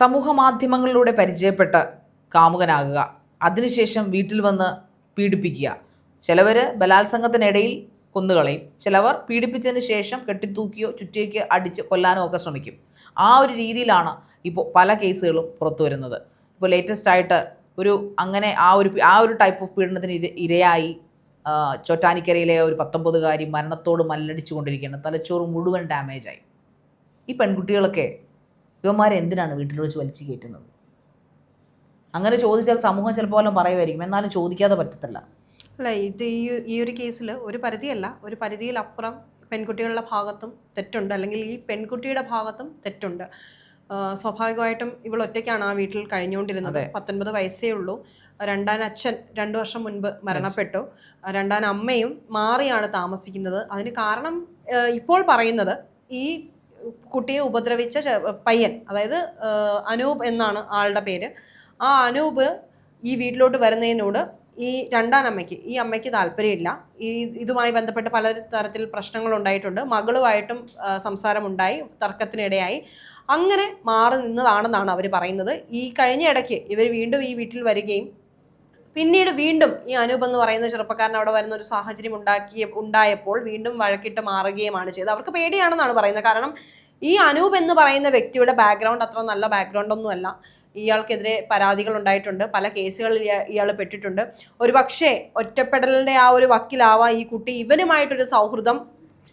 സമൂഹ മാധ്യമങ്ങളിലൂടെ പരിചയപ്പെട്ട് കാമുകനാകുക. അതിനുശേഷം വീട്ടിൽ വന്ന് പീഡിപ്പിക്കുക. ചിലവർ ബലാത്സംഗത്തിനിടയിൽ കൊന്നുകളയും. ചിലവർ പീഡിപ്പിച്ചതിന് ശേഷം കെട്ടിത്തൂക്കിയോ ചുറ്റിയൊക്കെ അടിച്ച് കൊല്ലാനോ ഒക്കെ ശ്രമിക്കും. ആ ഒരു രീതിയിലാണ് ഇപ്പോൾ പല കേസുകളും പുറത്തു വരുന്നത്. ഇപ്പോൾ ലേറ്റസ്റ്റ് ആയിട്ട് ഒരു അങ്ങനെ ആ ഒരു ആ ഒരു ടൈപ്പ് ഓഫ് പീഡനത്തിന് ഇത് ഇരയായി. ചോറ്റാനിക്കരയിലെ ഒരു പത്തൊമ്പതുകാരി മരണത്തോട് മല്ലടിച്ചു കൊണ്ടിരിക്കുകയാണ് തലച്ചോറ് മുഴുവൻ ഡാമേജായി ഈ പെൺകുട്ടികളൊക്കെ ഇവന്മാരെ എന്തിനാണ് വീട്ടിൽ വെച്ച് വലിച്ചു കയറ്റുന്നത്? അങ്ങനെ ചോദിച്ചാൽ സമൂഹം ചിലപ്പോൾ വല്ലതും പറയുമായിരിക്കും. എന്നാലും ചോദിക്കാതെ പറ്റത്തില്ല. അല്ല ഇത് ഈ ഈ ഒരു കേസിൽ ഒരു പരിധിയല്ല. ഒരു പരിധിയിലപ്പുറം പെൺകുട്ടികളുടെ ഭാഗത്തും തെറ്റുണ്ട്. അല്ലെങ്കിൽ ഈ പെൺകുട്ടിയുടെ ഭാഗത്തും തെറ്റുണ്ട്. സ്വാഭാവികമായിട്ടും ഇവൾ ഒറ്റയ്ക്കാണ് ആ വീട്ടിൽ കഴിഞ്ഞുകൊണ്ടിരുന്നത്. പത്തൊൻപത് വയസ്സേ ഉള്ളൂ. രണ്ടാൻ അച്ഛൻ രണ്ടു വർഷം മുൻപ് മരണപ്പെട്ടു. രണ്ടാൻ അമ്മയും മാറിയാണ് താമസിക്കുന്നത്. അതിന് കാരണം ഇപ്പോൾ പറയുന്നത് ഈ കുട്ടിയെ ഉപദ്രവിച്ച പയ്യൻ അതായത് അനൂപ് എന്നാണ് ആളുടെ പേര്. ആ അനൂപ് ഈ വീട്ടിലോട്ട് വരുന്നതിനോട് ഈ രണ്ടാം അമ്മയ്ക്ക് ഈ അമ്മയ്ക്ക് താല്പര്യമില്ല. ഈ ഇതുമായി ബന്ധപ്പെട്ട് പല തരത്തിൽ പ്രശ്നങ്ങൾ ഉണ്ടായിട്ടുണ്ട്. മകളുമായിട്ടും സംസാരമുണ്ടായി തർക്കത്തിനിടയായി. അങ്ങനെ മാറി നിന്നതാണെന്നാണ് അവർ പറയുന്നത്. ഈ കഴിഞ്ഞ ഇടയ്ക്ക് ഇവർ വീണ്ടും ഈ വീട്ടിൽ വരികയും പിന്നീട് വീണ്ടും ഈ അനൂപ് എന്ന് പറയുന്ന ചെറുപ്പക്കാരൻ അവിടെ വരുന്ന ഒരു സാഹചര്യം ഉണ്ടാക്കിയ ഉണ്ടായപ്പോൾ വീണ്ടും വഴക്കിട്ട് മാറുകയുമാണ് ചെയ്തത്. അവർക്ക് പേടിയാണെന്നാണ് പറയുന്നത്. കാരണം ഈ അനൂപ് എന്ന് പറയുന്ന വ്യക്തിയുടെ ബാക്ക്ഗ്രൗണ്ട് അത്ര നല്ല ബാക്ക്ഗ്രൗണ്ട് ഒന്നുമല്ല ഇയാൾക്കെതിരെ പരാതികൾ ഉണ്ടായിട്ടുണ്ട്. പല കേസുകളിൽ ഇയാ- ഇയാൾ പെട്ടിട്ടുണ്ട്. ഒരു പക്ഷേ ഒറ്റപ്പെടലിന്റെ ആ ഒരു വക്കിലാവാം ഈ കുട്ടി ഇവനുമായിട്ടൊരു സൗഹൃദം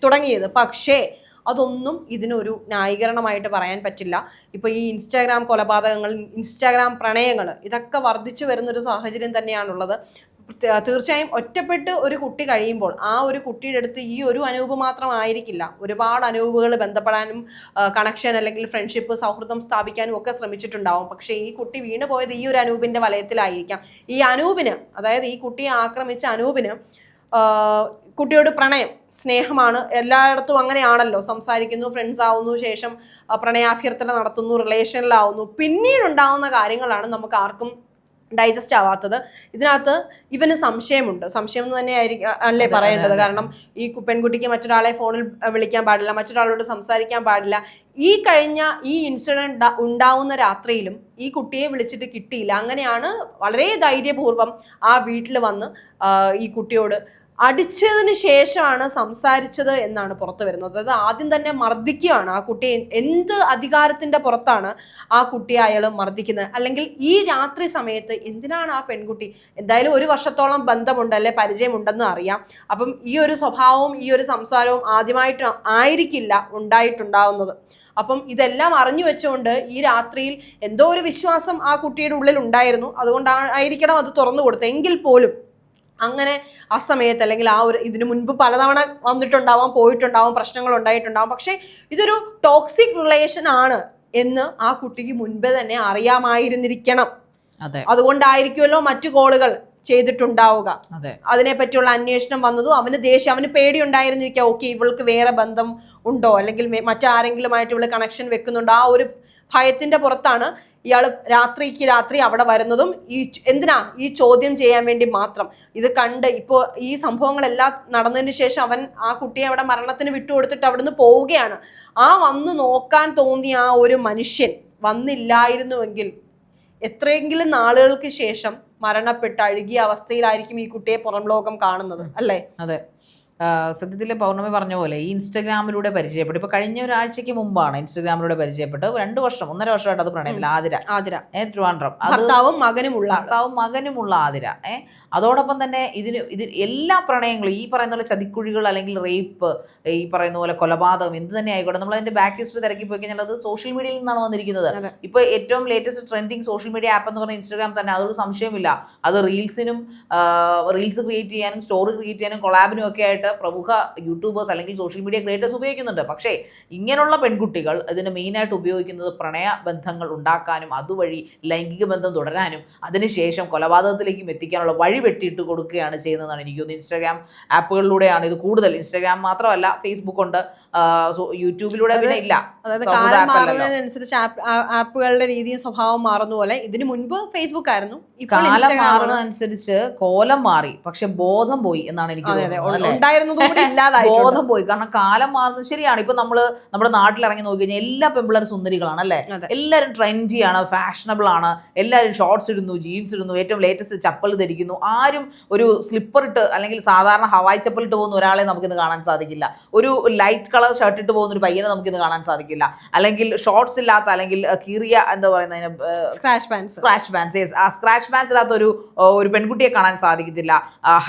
തുടങ്ങിയത്. പക്ഷേ അതൊന്നും ഇതിനൊരു ന്യായീകരണമായിട്ട് പറയാൻ പറ്റില്ല. ഇപ്പോൾ ഈ ഇൻസ്റ്റാഗ്രാം കൊലപാതകങ്ങൾ ഇൻസ്റ്റാഗ്രാം പ്രണയങ്ങൾ ഇതൊക്കെ വർദ്ധിച്ചു വരുന്നൊരു സാഹചര്യം തന്നെയാണുള്ളത്. തീർച്ചയായും ഒറ്റപ്പെട്ട് ഒരു കുട്ടി കഴിയുമ്പോൾ ആ ഒരു കുട്ടിയുടെ അടുത്ത് ഈ ഒരു അനൂപ് മാത്രമായിരിക്കില്ല ഒരുപാട് അനൂപുകൾ ബന്ധപ്പെടാനും കണക്ഷൻ അല്ലെങ്കിൽ ഫ്രണ്ട്ഷിപ്പ് സൗഹൃദം സ്ഥാപിക്കാനും ഒക്കെ ശ്രമിച്ചിട്ടുണ്ടാവും. പക്ഷേ ഈ കുട്ടി വീണു പോയത് ഈ ഒരു അനൂപിന്റെ വലയത്തിലായിരിക്കാം. ഈ അനൂപിന് അതായത് ഈ കുട്ടിയെ ആക്രമിച്ച അനൂപിന് കുട്ടിയോട് പ്രണയം സ്നേഹമാണ് എല്ലായിടത്തും അങ്ങനെയാണല്ലോ. സംസാരിക്കുന്നു ഫ്രണ്ട്സ് ആവുന്നു ശേഷം പ്രണയാഭ്യർത്ഥന നടത്തുന്നു റിലേഷനിലാവുന്നു പിന്നീടുണ്ടാവുന്ന കാര്യങ്ങളാണ് നമുക്ക് ആർക്കും ഡൈജസ്റ്റ് ആവാത്തത്. ഇതിനകത്ത് ഇവന് സംശയമുണ്ട്. സംശയം എന്ന് തന്നെ ആയിരിക്കും അല്ലേ പറയേണ്ടത്? കാരണം ഈ പെൺകുട്ടിക്ക് മറ്റൊരാളെ ഫോണിൽ വിളിക്കാൻ പാടില്ല മറ്റൊരാളോട് സംസാരിക്കാൻ പാടില്ല. ഈ കഴിഞ്ഞ ഈ ഇൻസിഡന്റ് ഉണ്ടാവുന്ന രാത്രിയിലും ഈ കുട്ടിയെ വിളിച്ചിട്ട് കിട്ടിയില്ല. അങ്ങനെയാണ് വളരെ ധൈര്യപൂർവം ആ വീട്ടിൽ വന്ന് ഈ കുട്ടിയോട് അടിച്ചതിന് ശേഷമാണ് സംസാരിച്ചത് എന്നാണ് പുറത്തു വരുന്നത്. അതായത് ആദ്യം തന്നെ മർദ്ദിക്കുകയാണ് ആ കുട്ടിയെ. എന്ത് അധികാരത്തിന്റെ പുറത്താണ് ആ കുട്ടിയെ അയാൾ മർദ്ദിക്കുന്നത്? അല്ലെങ്കിൽ ഈ രാത്രി സമയത്ത് എന്തിനാണ് ആ പെൺകുട്ടി? എന്തായാലും ഒരു വർഷത്തോളം ബന്ധമുണ്ട് അല്ലെ പരിചയമുണ്ടെന്ന് അറിയാം. അപ്പം ഈ ഒരു സ്വഭാവവും ഈ ഒരു സംസാരവും ആദ്യമായിട്ട് ആയിരിക്കില്ല ഉണ്ടായിട്ടുണ്ടാവുന്നത്. അപ്പം ഇതെല്ലാം അറിഞ്ഞു വെച്ചുകൊണ്ട് ഈ രാത്രിയിൽ എന്തോ ഒരു വിശ്വാസം ആ കുട്ടിയുടെ ഉള്ളിൽ ഉണ്ടായിരുന്നു. അതുകൊണ്ടാണ് ആയിരിക്കണം അത് തുറന്നു കൊടുത്തത്. എങ്കിൽ പോലും അങ്ങനെ ആ സമയത്ത് അല്ലെങ്കിൽ ആ ഒരു ഇതിനു മുൻപ് പലതവണ വന്നിട്ടുണ്ടാവാം പോയിട്ടുണ്ടാവാം പ്രശ്നങ്ങൾ ഉണ്ടായിട്ടുണ്ടാവാം. പക്ഷേ ഇതൊരു ടോക്സിക് റിലേഷൻ ആണ് എന്ന് ആ കുട്ടിക്ക് മുൻപേ തന്നെ അറിയാമായിരുന്നിരിക്കണം. അതെ. അതുകൊണ്ടായിരിക്കുമല്ലോ മറ്റു കോളുകൾ ചെയ്തിട്ടുണ്ടാവുക. അതെ. അതിനെപ്പറ്റിയുള്ള അന്വേഷണം വന്നതും അവന് ദേഷ്യം അവന് പേടി ഉണ്ടായിരുന്നിരിക്കുക ഓക്കെ ഇവൾക്ക് വേറെ ബന്ധം ഉണ്ടോ? അല്ലെങ്കിൽ മറ്റാരെങ്കിലുമായിട്ട് ഇവൾ കണക്ഷൻ വെക്കുന്നുണ്ടോ? ആ ഒരു ഭയത്തിന്റെ പുറത്താണ് ഇയാൾ രാത്രിക്ക് രാത്രി അവിടെ വരുന്നതും ഈ എന്തിനാ ഈ ചോദ്യം ചെയ്യാൻ വേണ്ടി മാത്രം? ഇത് കണ്ട് ഇപ്പോൾ ഈ സംഭവങ്ങളെല്ലാം നടന്നതിന് ശേഷം അവൻ ആ കുട്ടിയെ അവിടെ മരണത്തിന് വിട്ടുകൊടുത്തിട്ട് അവിടുന്ന് പോവുകയാണ്. ആ വന്ന് നോക്കാൻ തോന്നിയ ആ ഒരു മനുഷ്യൻ വന്നില്ലായിരുന്നുവെങ്കിൽ എത്രയെങ്കിലും നാളുകൾക്ക് ശേഷം മരണപ്പെട്ട് അഴുകിയ അവസ്ഥയിലായിരിക്കും ഈ കുട്ടിയെ പുറം ലോകം കാണുന്നത് അല്ലേ? അതെ. സത്യത്തിൽ പൗർണമി പറഞ്ഞ പോലെ ഈ ഇൻസ്റ്റഗ്രാമിലൂടെ പരിചയപ്പെട്ടു. ഇപ്പൊ കഴിഞ്ഞ ഒരാഴ്ചക്ക് മുമ്പാണ് ഇൻസ്റ്റഗ്രാമിലൂടെ പരിചയപ്പെട്ട് രണ്ട് വർഷം ഒന്നര വർഷമായിട്ട് അത് പ്രണയത്തിൽ. ആതിര. ആതിര. ഏ ട്രിവാൻഡ്രം. ഭർത്താവും മകനുമുള്ള. ഭർത്താവും മകനുമുള്ള ആതിര. ഏ അതോടൊപ്പം തന്നെ ഇതിന് ഇത് എല്ലാ പ്രണയങ്ങളും ഈ പറയുന്ന പോലെ ചതിക്കുഴികൾ അല്ലെങ്കിൽ റേപ്പ് ഈ പറയുന്ന പോലെ കൊലപാതകം എന്ത് തന്നെ ആയിക്കോട്ടെ നമ്മൾ അതിന്റെ ബാക്ക് ഹിസ്റ്ററി തിരക്കി പോയി കഴിഞ്ഞാൽ അത് സോഷ്യൽ മീഡിയയിൽ നിന്നാണ് വന്നിരിക്കുന്നത്. ഇപ്പോൾ ഇപ്പൊ ഏറ്റവും latest trending social media app എന്ന് പറഞ്ഞ ഇൻസ്റ്റഗ്രാം തന്നെ അതൊരു സംശയമില്ല അത് റീൽസിനും റീൽസ് ക്രിയേറ്റ് ചെയ്യാനും സ്റ്റോറി ക്രിയേറ്റ് ചെയ്യാനും കൊളാബിനും ഒക്കെ ആയിട്ട് പ്രമുഖ യൂട്യൂബേഴ്സ് അല്ലെങ്കിൽ സോഷ്യൽ മീഡിയ ക്രിയേറ്റേഴ്സ് ഉപയോഗിക്കുന്നുണ്ട്. പക്ഷേ ഇങ്ങനെയുള്ള പെൺകുട്ടികൾ ഇതിന് മെയിനായിട്ട് ഉപയോഗിക്കുന്നത് പ്രണയ ബന്ധങ്ങൾ ഉണ്ടാക്കാനും അതുവഴി ലൈംഗിക ബന്ധം തുടരാനും അതിനുശേഷം കൊലപാതകത്തിലേക്കും എത്തിക്കാനുള്ള വഴി വെട്ടിയിട്ട് കൊടുക്കുകയാണ് ചെയ്യുന്നതെന്നാണ് എനിക്ക് തോന്നുന്നത് ഇൻസ്റ്റാഗ്രാം ആപ്പുകളിലൂടെയാണ് ഇത് കൂടുതൽ. ഇൻസ്റ്റാഗ്രാം മാത്രമല്ല ഫേസ്ബുക്ക് ഉണ്ട്. യൂട്യൂബിലൂടെ പിന്നെ ഇല്ല. അതായത് കാലം മാറുന്നതിനനുസരിച്ച് ആപ്പുകളുടെ രീതിയും സ്വഭാവം മാറുന്ന പോലെ ഇതിനു മുൻപ് ഫേസ്ബുക്ക് ആയിരുന്നു. കാലം. മാറുന്നതനുസരിച്ച് കോലം മാറി. പക്ഷെ ബോധം പോയി എന്നാണ് എനിക്ക് തോന്നുന്നത്. ഉണ്ടായിരുന്നതും കൂടി ഇല്ലാതായി ബോധം പോയി. കാരണം കാലം മാറുന്നത് ശരിയാണ്. ഇപ്പൊ നമ്മൾ നമ്മുടെ നാട്ടിൽ ഇറങ്ങി നോക്കി കഴിഞ്ഞാൽ എല്ലാ പെമ്പിള്ളേരും സുന്ദരികളാണ് അല്ലേ? എല്ലാരും എല്ലാവരും ട്രെൻഡിയാണ് ഫാഷനബിൾ ആണ്. എല്ലാവരും ഷോർട്സ് ഇടുന്നു ജീൻസ് ഇടുന്നു ഏറ്റവും ലേറ്റസ്റ്റ് ചപ്പൽ ധരിക്കുന്നു. ആരും ഒരു സ്ലിപ്പർ ഇട്ട് അല്ലെങ്കിൽ സാധാരണ ഹവായ് ചപ്പൽ ഇട്ട് പോകുന്ന ഒരാളെ നമുക്കിന്ന് കാണാൻ സാധിക്കില്ല. ഒരു ലൈറ്റ് കളർ ഷർട്ട് ഇട്ട് പോകുന്ന ഒരു പയ്യനെ നമുക്കിന്ന് കാണാൻ സാധിക്കില്ല. അല്ലെങ്കിൽ ഷോർട്സ് ഇല്ലാത്ത അല്ലെങ്കിൽ കീറിയ എന്താ പറയുന്നതിന് സ്ക്രാച്ച് പാൻസ് സ്ക്രാച്ച് പാൻസ് ആ സ്ക്രാച്ച് പാൻസ് ഇല്ലാത്ത ഒരു ഒരു പെൺകുട്ടിയെ കാണാൻ സാധിക്കത്തില്ല.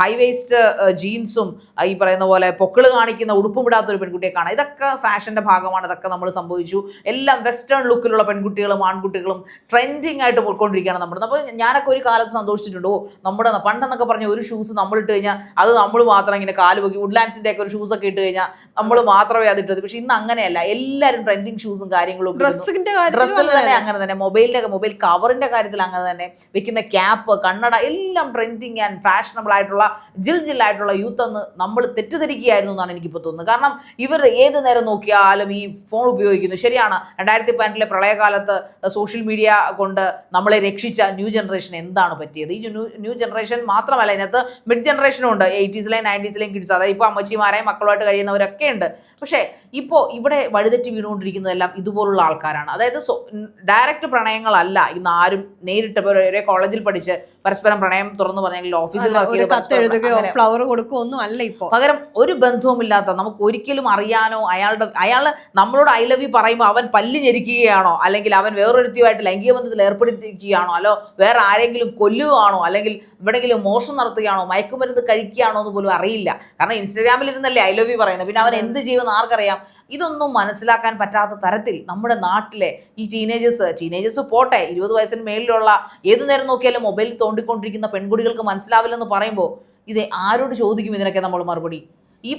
ഹൈ വേസ്റ്റ് ജീൻസും ഈ പറയുന്ന പോലെ പൊക്കിൾ കാണിക്കുന്ന ഉടുപ്പും ഇടാത്ത ഒരു പെൺകുട്ടിയെ കാണാം. ഇതൊക്കെ ഫാഷന്റെ ഭാഗമാണ് ഇതൊക്കെ നമ്മൾ സംഭവിച്ചു. എല്ലാം വെസ്റ്റേൺ ലുക്കിലുള്ള പെൺകുട്ടികളും ആൺകുട്ടികളും ട്രെൻഡിങ് ആയിട്ട് പോയിക്കൊണ്ടിരിക്കുകയാണ് നമ്മുടെ അപ്പോൾ ഞാനൊക്കെ ഒരു കാലത്ത് സന്തോഷിച്ചിട്ടുണ്ടോ. നമ്മുടെ പണ്ടെന്നൊക്കെ പറഞ്ഞ ഒരു ഷൂസ് നമ്മൾ ഇട്ട് കഴിഞ്ഞാൽ അത് നമ്മൾ മാത്രം ഇങ്ങനെ കാൽ പൊക്കി വുഡ്ലാൻഡ്സിന്റെ ഒക്കെ ഒരു ഷൂസ് ഒക്കെ ഇട്ട് കഴിഞ്ഞാൽ നമ്മൾ മാത്രമേ അത് ഇട്ടത്. പക്ഷേ ഇന്ന് അങ്ങനെയല്ല. എല്ലാവരും ട്രെൻഡിങ് ഷൂസും കാര്യങ്ങളും ഡ്രസ്സിന്റെ ഡ്രസ്സിൽ തന്നെ അങ്ങനെ തന്നെ. മൊബൈലിന്റെ മൊബൈൽ കവറിന്റെ കാര്യത്തിൽ അങ്ങനെ തന്നെ. വെക്കുന്ന ക്യാപ്പ് കണ്ണട എല്ലാം ട്രെൻഡിങ് ആൻഡ് ഫാഷനബിൾ ആയിട്ടുള്ള ജിൽ ജില്ലായിട്ടുള്ള യൂത്ത് എന്ന് നമ്മൾ തെറ്റിദ്ധരിക്കുകയായിരുന്നു എന്നാണ് എനിക്കിപ്പോൾ തോന്നുന്നത്. കാരണം ഇവർ ഏത് നേരം നോക്കിയാലും ഈ ഫോൺ ഉപയോഗിക്കുന്നു. ശരിയാണ് രണ്ടായിരത്തി പതിനെട്ടിലെ പ്രളയകാലത്ത് സോഷ്യൽ മീഡിയ കൊണ്ട് നമ്മളെ രക്ഷിച്ച ന്യൂ ജനറേഷൻ എന്താണ് പറ്റിയത്? ഈ ന്യൂ ജനറേഷൻ മാത്രമല്ല അതിനകത്ത് മിഡ് ജനറേഷനും ഉണ്ട്. എയ്റ്റീസിലെയും നയന്റീസിലെയും കിഡ്സ് അതായത് ഇപ്പോൾ അമ്മച്ചിമാരെയും മക്കളുമായിട്ട് കഴിയുന്നവരൊക്കെ ഉണ്ട്. പക്ഷേ ഇപ്പോൾ ഇവിടെ വഴിതെറ്റി വീണുകൊണ്ടിരിക്കുന്നതെല്ലാം ഇതുപോലുള്ള ആൾക്കാരാണ്. അതായത് ഡയറക്റ്റ് പ്രണയങ്ങളല്ല. ഇന്ന് ആരും നേരിട്ട് ഒരേ കോളേജിൽ പഠിച്ച് പരസ്പരം പ്രണയം തുറന്നു പറഞ്ഞെങ്കിൽ ഓഫീസിൽ കത്ത് എഴുതുകയോ ഫ്ലവർ കൊടുക്കുകയോ ഒന്നും അല്ല ഇപ്പോ. പകരം ഒരു ബന്ധവുമില്ലാത്ത നമുക്ക് ഒരിക്കലും അറിയാനോ അയാളുടെ അയാൾ നമ്മളോട് ഐ ലവ് യു പറയുമ്പോൾ അവൻ പല്ല് ഞെരിക്കുകയാണോ? അല്ലെങ്കിൽ അവൻ വേറൊരുത്തിയുമായിട്ട് ലൈംഗിക ബന്ധത്തിൽ ഏർപ്പെടുത്തിയിരിക്കുകയാണോ? അല്ലോ വേറെ ആരെങ്കിലും കൊല്ലുകയാണോ? അല്ലെങ്കിൽ എവിടെയെങ്കിലും മോഷണം നടത്തുകയാണോ? മയക്കുമരുന്ന് കഴിക്കുകയാണോ എന്ന് പോലും അറിയില്ല. കാരണം ഇൻസ്റ്റാഗ്രാമിൽ ഇരുന്നല്ലേ ഐ ലവ് യു പറയുന്നത്. പിന്നെ അവൻ എന്ത് ചെയ്യുമെന്ന് ആർക്കറിയാം? ഇതൊന്നും മനസ്സിലാക്കാൻ പറ്റാത്ത തരത്തിൽ നമ്മുടെ നാട്ടിലെ ഈ ടീനേജേഴ്സ് ടീനേജേഴ്സ് പോട്ടെ ഇരുപത് വയസ്സിന് മേളിലുള്ള ഏതു നേരം നോക്കിയാലും മൊബൈലിൽ തോണ്ടിക്കൊണ്ടിരിക്കുന്ന പെൺകുട്ടികൾക്ക് മനസ്സിലാവില്ലെന്ന് പറയുമ്പോൾ ഇത് ആരോട് ചോദിക്കും ഇതിനൊക്കെ നമ്മൾ മറുപടി? ഈ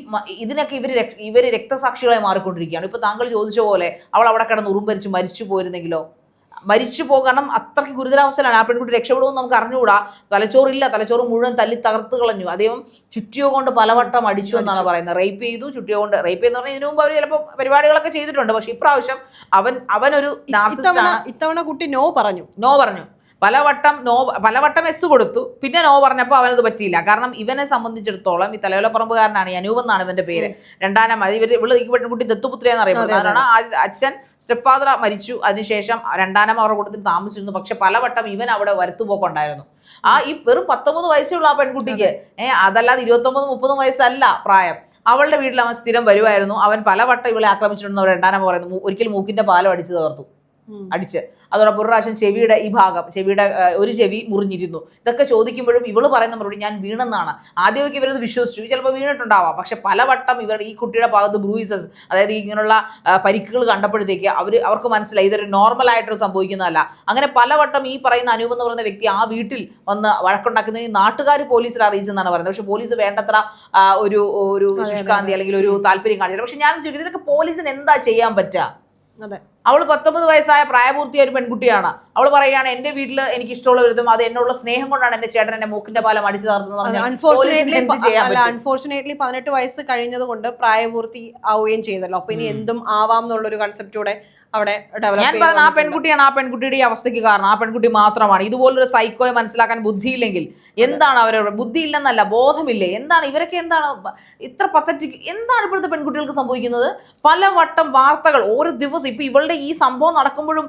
ഇതിനൊക്കെ ഇവർ ഇവർ രക്തസാക്ഷികളായി മാറിക്കൊണ്ടിരിക്കുകയാണ്. ഇപ്പോൾ താങ്കൾ ചോദിച്ച പോലെ അവൾ അവിടെ കിടന്ന് ഉറുമ്പരിച്ച് മരിച്ചു പോയിരുന്നെങ്കിലോ? മരിച്ചു പോകണം അത്രയ്ക്ക് ഗുരുതരാവസ്ഥയിലാണ്. ആ പെൺകുട്ടി രക്ഷപ്പെടുമെന്ന് നമുക്ക് അറിഞ്ഞുകൂടാ. തലച്ചോറില്ല. തലച്ചോറ് മുഴുവൻ തല്ലി തകർത്ത് കളഞ്ഞു. അദ്ദേഹം ചുറ്റിയോ കൊണ്ട് പലവട്ടം അടിച്ചു എന്നാണ് പറയുന്നത്. റേപ്പ് ചെയ്തു ചുറ്റിയോ കൊണ്ട് റേപ്പ് എന്ന് പറഞ്ഞാൽ ഇതിനു മുമ്പ് അവർ ചിലപ്പോൾ പരിപാടികളൊക്കെ ചെയ്തിട്ടുണ്ട്. പക്ഷെ ഇപ്രാവശ്യം അവൻ അവനൊരു ഇത്തവണ കുട്ടി നോ പറഞ്ഞു. നോ പറഞ്ഞു. പലവട്ടം നോ പലവട്ടം എസ് കൊടുത്തു. പിന്നെ നോ പറഞ്ഞപ്പോൾ അവനത് പറ്റിയില്ല. കാരണം ഇവനെ സംബന്ധിച്ചിടത്തോളം ഈ തലയോലപ്പറമ്പുകാരനാണ് ഈ അനൂപ് എന്നാണ് ഇവന്റെ പേര്. രണ്ടാനം ഇവർ ഇവൾ ഈ പെൺകുട്ടി ദത്തുപുത്രിയെന്ന് അറിയപ്പെടുന്നത് അതെ, അതെ. കാരണം അച്ഛൻ സ്റ്റെപ്പ് ഫാദർ മരിച്ചു. അതിനുശേഷം രണ്ടാനം അവരുടെ കൂട്ടത്തിൽ താമസിച്ചിരുന്നു. പക്ഷെ പലവട്ടം ഇവൻ അവിടെ വരുത്തുപോക്കുണ്ടായിരുന്നു. ആ ഈ വെറും പത്തൊമ്പത് വയസ്സുള്ള ആ പെൺകുട്ടിക്ക്. ഏഹ് അതല്ലാതെ ഇരുപത്തൊമ്പത് മുപ്പതും വയസ്സല്ല പ്രായം. അവളുടെ വീട്ടിൽ അവൻ സ്ഥിരം വരുമായിരുന്നു അവൻ പലവട്ടം ഇവളെ ആക്രമിച്ചിട്ടുണ്ടെന്ന് രണ്ടാനം പറയുന്നു. ഒരിക്കൽ മൂക്കിന്റെ പാലം അടിച്ചു തകർത്തു. അടിച്ച്. അതോടൊപ്പം ഒരു പ്രാവശ്യം ചെവിയുടെ ഈ ഭാഗം ചെവിയുടെ ഒരു ചെവി മുറിഞ്ഞിരുന്നു. ഇതൊക്കെ ചോദിക്കുമ്പോഴും ഇവൾ പറയുന്ന മറുപടി ഞാൻ വീണെന്നാണ്. ആദ്യമൊക്കെ ഇവരത് വിശ്വസിച്ചു. ചിലപ്പോൾ വീണിട്ടുണ്ടാവാം. പക്ഷെ പലവട്ടം ഇവരുടെ ഈ കുട്ടിയുടെ ഭാഗത്ത് ബ്രൂയിസസ് അതായത് ഇങ്ങനെയുള്ള പരിക്കുകൾ കണ്ടപ്പോഴത്തേക്ക് അവർ അവർക്ക് മനസ്സിലായി ഇതൊരു നോർമൽ ആയിട്ട് സംഭവിക്കുന്നതല്ല. അങ്ങനെ പലവട്ടം ഈ പറയുന്ന അനൂപ് എന്ന് പറയുന്ന വ്യക്തി ആ വീട്ടിൽ വന്ന് വഴക്കുണ്ടാക്കുന്ന ഈ നാട്ടുകാർ പോലീസിൽ അറിയിച്ചെന്നാണ് പറയുന്നത്. പക്ഷെ പോലീസ് വേണ്ടത്ര ഒരു ഒരു ശുഷ്കാന്തി അല്ലെങ്കിൽ ഒരു താല്പര്യം കാണിച്ചില്ല. പക്ഷെ ഞാൻ ചോദിക്കുന്നത് ഇതൊക്കെ പോലീസിന് എന്താ ചെയ്യാൻ പറ്റുക അതെ. അവൾ പത്തൊമ്പത് വയസ്സായ പ്രായപൂർത്തിയായ ഒരു പെൺകുട്ടിയാണ്. അവൾ പറയുകയാണ് എന്റെ വീട്ടിൽ എനിക്ക് ഇഷ്ടമുള്ള ഒരു അത് എന്നോടുള്ള സ്നേഹം കൊണ്ടാണ് എന്റെ ചേട്ടൻ എന്റെ മൂക്കിന്റെ പാലം അടിച്ചു തകർന്നത് അൺഫോർച്ചുനേറ്റ്ലി പതിനെട്ട് വയസ്സ് കഴിഞ്ഞത് കൊണ്ട് പ്രായപൂർത്തി ആവുകയും ചെയ്തല്ലോ. അപ്പൊ ഇനി എന്തും ആവാം എന്നുള്ള ഒരു കൺസെപ്റ്റൂടെ അവിടെ ഞാൻ ഡെവലപ്പ് പറയുന്ന ആ പെൺകുട്ടിയാണ് ആ പെൺകുട്ടിയുടെ ഈ അവസ്ഥയ്ക്ക് കാരണം. ആ പെൺകുട്ടി മാത്രമാണ്. ഇതുപോലൊരു സൈക്കോയെ മനസ്സിലാക്കാൻ ബുദ്ധിയില്ലെങ്കിൽ എന്താണ് അവരുടെ ബുദ്ധിയില്ലെന്നല്ല ബോധമില്ലേ? എന്താണ് ഇവരൊക്കെ എന്താണ് ഇത്ര പത്തറ്റിക്ക് എന്താണ് ഇപ്പോഴത്തെ പെൺകുട്ടികൾക്ക് സംഭവിക്കുന്നത്? പല വട്ടം വാർത്തകൾ ഓരോ ദിവസം ഇപ്പൊ ഇവളുടെ ഈ സംഭവം നടക്കുമ്പോഴും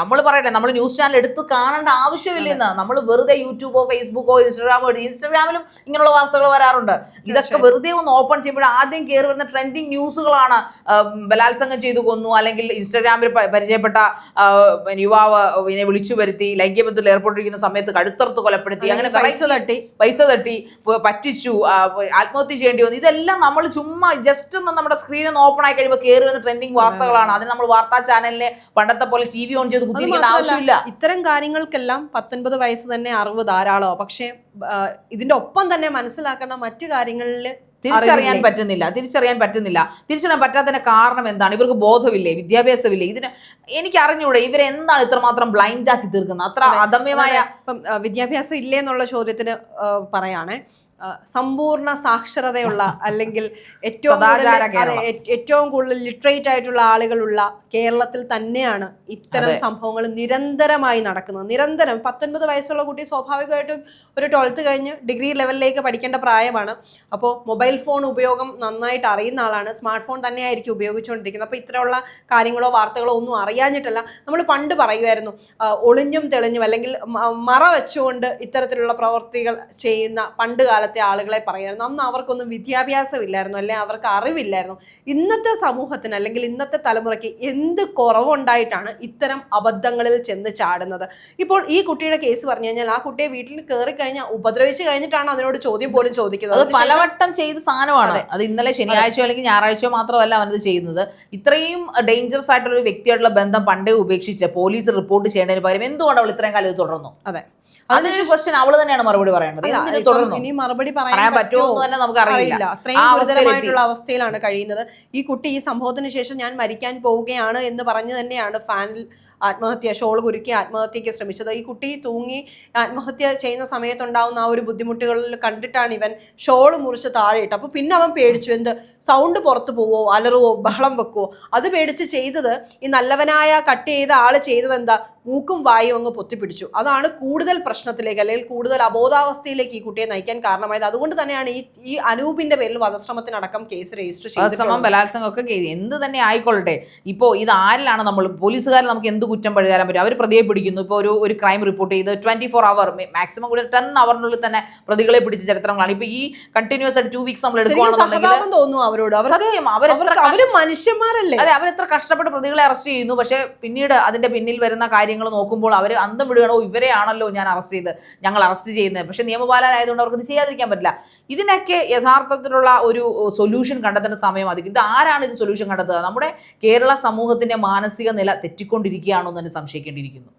നമ്മൾ പറയട്ടെ നമ്മൾ ന്യൂസ് ചാനൽ എടുത്ത് കാണേണ്ട ആവശ്യമില്ലെന്ന്. നമ്മൾ വെറുതെ യൂട്യൂബോ ഫേസ്ബുക്കോ ഇൻസ്റ്റാഗ്രാമോ എടുത്ത് ഇൻസ്റ്റാഗ്രാമിലും ഇങ്ങനെയുള്ള വാർത്തകൾ വരാറുണ്ട്. ഇതൊക്കെ വെറുതെ ഒന്ന് ഓപ്പൺ ചെയ്യുമ്പോൾ ആദ്യം കയറി വരുന്ന ട്രെൻഡിങ് ന്യൂസുകളാണ് ബലാത്സംഗം ചെയ്തു കൊന്നു അല്ലെങ്കിൽ ഇൻസ്റ്റാഗ്രാമിൽ പ- പരിചയപ്പെട്ട യുവാവ് പിന്നെ വിളിച്ചു വരുത്തി ലൈംഗികബന്ധത്തിൽ ഏർപ്പെട്ടിരിക്കുന്ന സമയത്ത് കഴുത്തറുത്ത് കൊലപ്പെടുത്തി അങ്ങനെ പൈസ തട്ടി. പൈസ തട്ടി പറ്റിച്ചു ആത്മഹത്യ ചെയ്യേണ്ടി വന്നു. ഇതെല്ലാം നമ്മൾ ചുമ്മാ ജസ്റ്റ് ഒന്ന് നമ്മുടെ സ്ക്രീൻ ഒന്ന് ഓപ്പൺ ആയി കഴിയുമ്പോൾ കയറി വരുന്ന ട്രെൻഡിങ് വാർത്തകളാണ്. അതിന് നമ്മൾ വാർത്താ ചാനലിനെ പണ്ടത്തെ പോലെ ടി വി ഓൺ ചെയ്ത് അത് ആവശ്യമില്ല. ഇത്തരം കാര്യങ്ങൾക്കെല്ലാം പത്തൊൻപത് വയസ്സ് തന്നെ അറിവ് ധാരാളമോ പക്ഷേ ഇതിന്റെ ഒപ്പം തന്നെ മനസ്സിലാക്കേണ്ട മറ്റു കാര്യങ്ങളിൽ തിരിച്ചറിയാൻ പറ്റുന്നില്ല തിരിച്ചറിയാൻ പറ്റുന്നില്ല. തിരിച്ചറിയാൻ പറ്റാത്തതിന് കാരണം എന്താണ്? ഇവർക്ക് ബോധമില്ലേ? വിദ്യാഭ്യാസമില്ലേ? ഇതിന് എനിക്ക് അറിഞ്ഞൂടെ ഇവരെ എന്താണ് ഇത്രമാത്രം ബ്ലൈൻഡ് ആക്കി തീർക്കുന്നത്? അത്ര അതെ. അദമ്യമായ ഇപ്പം വിദ്യാഭ്യാസം ഇല്ലേ എന്നുള്ള ചോദ്യത്തിന് പറയാണേ. സമ്പൂർണ സാക്ഷരതയുള്ള അല്ലെങ്കിൽ ഏറ്റവും കൂടുതൽ ഏറ്റവും കൂടുതൽ ലിറ്ററേറ്റ് ആയിട്ടുള്ള ആളുകളുള്ള കേരളത്തിൽ തന്നെയാണ് ഇത്തരം സംഭവങ്ങൾ നിരന്തരമായി നടക്കുന്നത്. നിരന്തരം. പത്തൊൻപത് വയസ്സുള്ള കുട്ടി സ്വാഭാവികമായിട്ടും ഒരു ട്വൽത്ത് കഴിഞ്ഞ് ഡിഗ്രി ലെവലിലേക്ക് പഠിക്കേണ്ട പ്രായമാണ്. അപ്പോൾ മൊബൈൽ ഫോൺ ഉപയോഗം നന്നായിട്ട് അറിയുന്ന ആളാണ്. സ്മാർട്ട് ഫോൺ തന്നെയായിരിക്കും ഉപയോഗിച്ചുകൊണ്ടിരിക്കുന്നത്. അപ്പോൾ ഇത്തരമുള്ള കാര്യങ്ങളോ വാർത്തകളോ ഒന്നും അറിയാഞ്ഞിട്ടല്ല. നമ്മൾ പണ്ട് പറയുമായിരുന്നു ഒളിഞ്ഞും തെളിഞ്ഞും അല്ലെങ്കിൽ മറ വെച്ചുകൊണ്ട് ഇത്തരത്തിലുള്ള പ്രവൃത്തികൾ ചെയ്യുന്ന പണ്ട് കാലത്തെ ആളുകളെ പറയായിരുന്നു. അന്ന് അവർക്കൊന്നും വിദ്യാഭ്യാസം ഇല്ലായിരുന്നു അല്ലെങ്കിൽ അവർക്ക് അറിവില്ലായിരുന്നു. ഇന്നത്തെ സമൂഹത്തിന് അല്ലെങ്കിൽ ഇന്നത്തെ തലമുറയ്ക്ക് എന്ത് കുറവുണ്ടായിട്ടാണ് ഇത്തരം അബദ്ധങ്ങളിൽ ചെന്ന് ചാടുന്നത്? ഇപ്പോൾ ഈ കുട്ടിയുടെ കേസ് പറഞ്ഞു കഴിഞ്ഞാൽ ആ കുട്ടിയെ വീട്ടിൽ കയറി കഴിഞ്ഞാൽ ഉപദ്രവിച്ച് കഴിഞ്ഞിട്ടാണ് അതിനോട് ചോദ്യം പോലും ചോദിക്കുന്നത്. അത് പലവട്ടം ചെയ്ത സാധനമാണ്. അത്. ഇന്നലെ ശനിയാഴ്ചയോ അല്ലെങ്കിൽ ഞായറാഴ്ചയോ മാത്രമല്ല അവനത് ചെയ്യുന്നത്. ഇത്രയും ഡേഞ്ചറസ് ആയിട്ടുള്ള ഒരു വ്യക്തിയായിട്ടുള്ള ബന്ധം പണ്ടേ ഉപേക്ഷിച്ച് പോലീസ് റിപ്പോർട്ട് ചെയ്യേണ്ടതിന് പകരം എന്തുകൊണ്ട് അവൾ ഇത്രയും കാലം ഇത് തുടർന്നു? അതെ. അതിന് ക്വസ്റ്റ്യൻ അവൾ തന്നെയാണ് മറുപടി പറയേണ്ടത്. ഇനി മറുപടി പറയാൻ പറ്റുമോ എന്ന് തന്നെ നമുക്ക് അറിയില്ല. അറിയില്ല. അത്രയും ഗുരുതരമായിട്ടുള്ള അവസ്ഥയിലാണ് കഴിയുന്നത്. ഈ കുട്ടി ഈ സംഭവത്തിന് ശേഷം ഞാൻ മരിക്കാൻ പോവുകയാണ് എന്ന് പറഞ്ഞു തന്നെയാണ് ഫാനിൽ ആത്മഹത്യ ഷോൾ കുരുക്കി ആത്മഹത്യയ്ക്ക് ശ്രമിച്ചത്. ഈ കുട്ടി തൂങ്ങി ആത്മഹത്യ ചെയ്യുന്ന സമയത്തുണ്ടാവുന്ന ആ ഒരു ബുദ്ധിമുട്ടുകളിൽ കണ്ടിട്ടാണ് ഇവൻ ഷോൾ മുറിച്ച് താഴെയിട്ട് അപ്പോൾ പിന്നെ അവൻ പേടിച്ചു എന്ത്? സൗണ്ട് പുറത്തു പോവോ അലറുവോ ബഹളം വെക്കുവോ? അത് പേടിച്ച് ചെയ്തത് ഈ നല്ലവനായ കട്ട് ചെയ്ത ആൾ ചെയ്തത് എന്താ? മൂക്കും വായും അങ്ങ് പൊത്തിപ്പിടിച്ചു. അതാണ് കൂടുതൽ പ്രശ്നത്തിലേക്ക് അല്ലെങ്കിൽ കൂടുതൽ അബോധാവസ്ഥയിലേക്ക് ഈ കുട്ടിയെ നയിക്കാൻ കാരണമായത്. അതുകൊണ്ട് തന്നെയാണ് ഈ ഈ അനൂപിന്റെ പേരിൽ വധശ്രമത്തിനടക്കം കേസ് രജിസ്റ്റർ ചെയ്തത് ബലാത്സംഗം ഒക്കെ എന്ത് തന്നെ ആയിക്കൊള്ളട്ടെ. ഇപ്പോൾ ഇത് ആരിലാണ് നമ്മൾ പോലീസുകാർ നമുക്ക് എന്ത് കുറ്റം പഴുതാൻ പറ്റും. അവർ പ്രതിയെ പിടിക്കുന്നു. ഇപ്പോൾ ഒരു ഒരു ക്രൈം റിപ്പോർട്ട് ചെയ്ത് ട്വന്റി ഫോർ അവർ മാക്സിമം കൂടി ടെൻ അവറിനുള്ളിൽ തന്നെ പ്രതികളെ പിടിച്ച ചരിത്രങ്ങളാണ്. ഇപ്പോൾ ഈ കണ്ടിന്യൂസ് ആയിട്ട് ടു വീക്സ് നമ്മൾ എടുക്കുകയാണെന്നുണ്ടെങ്കിൽ തോന്നുന്നു അവരോട്. അവർ മനുഷ്യന്മാരല്ലേ? അതെ അവരെത്ര കഷ്ടപ്പെട്ട് പ്രതികളെ അറസ്റ്റ് ചെയ്യുന്നു. പക്ഷേ പിന്നീട് അതിന്റെ പിന്നിൽ വരുന്ന കാര്യങ്ങൾ നോക്കുമ്പോൾ അവർ അന്തം വിടുകയാണോ ഇവരെയാണല്ലോ ഞാൻ അറസ്റ്റ് ചെയ്ത് ഞങ്ങൾ അറസ്റ്റ് ചെയ്യുന്നത്. പക്ഷേ നിയമപാലനായതുകൊണ്ട് അവർക്ക് ഇത് ചെയ്യാതിരിക്കാൻ പറ്റില്ല. ഇതിനൊക്കെ യഥാർത്ഥത്തിലുള്ള ഒരു സൊല്യൂഷൻ കണ്ടെത്തേണ്ട സമയം അധികം ഇത് ആരാണ് ഇത് സൊല്യൂഷൻ കണ്ടെത്തുക? നമ്മുടെ കേരള സമൂഹത്തിന്റെ മാനസിക നില തെറ്റിക്കൊണ്ടിരിക്കുകയാണോ എന്ന് തന്നെ സംശയിക്കേണ്ടിയിരിക്കുന്നു.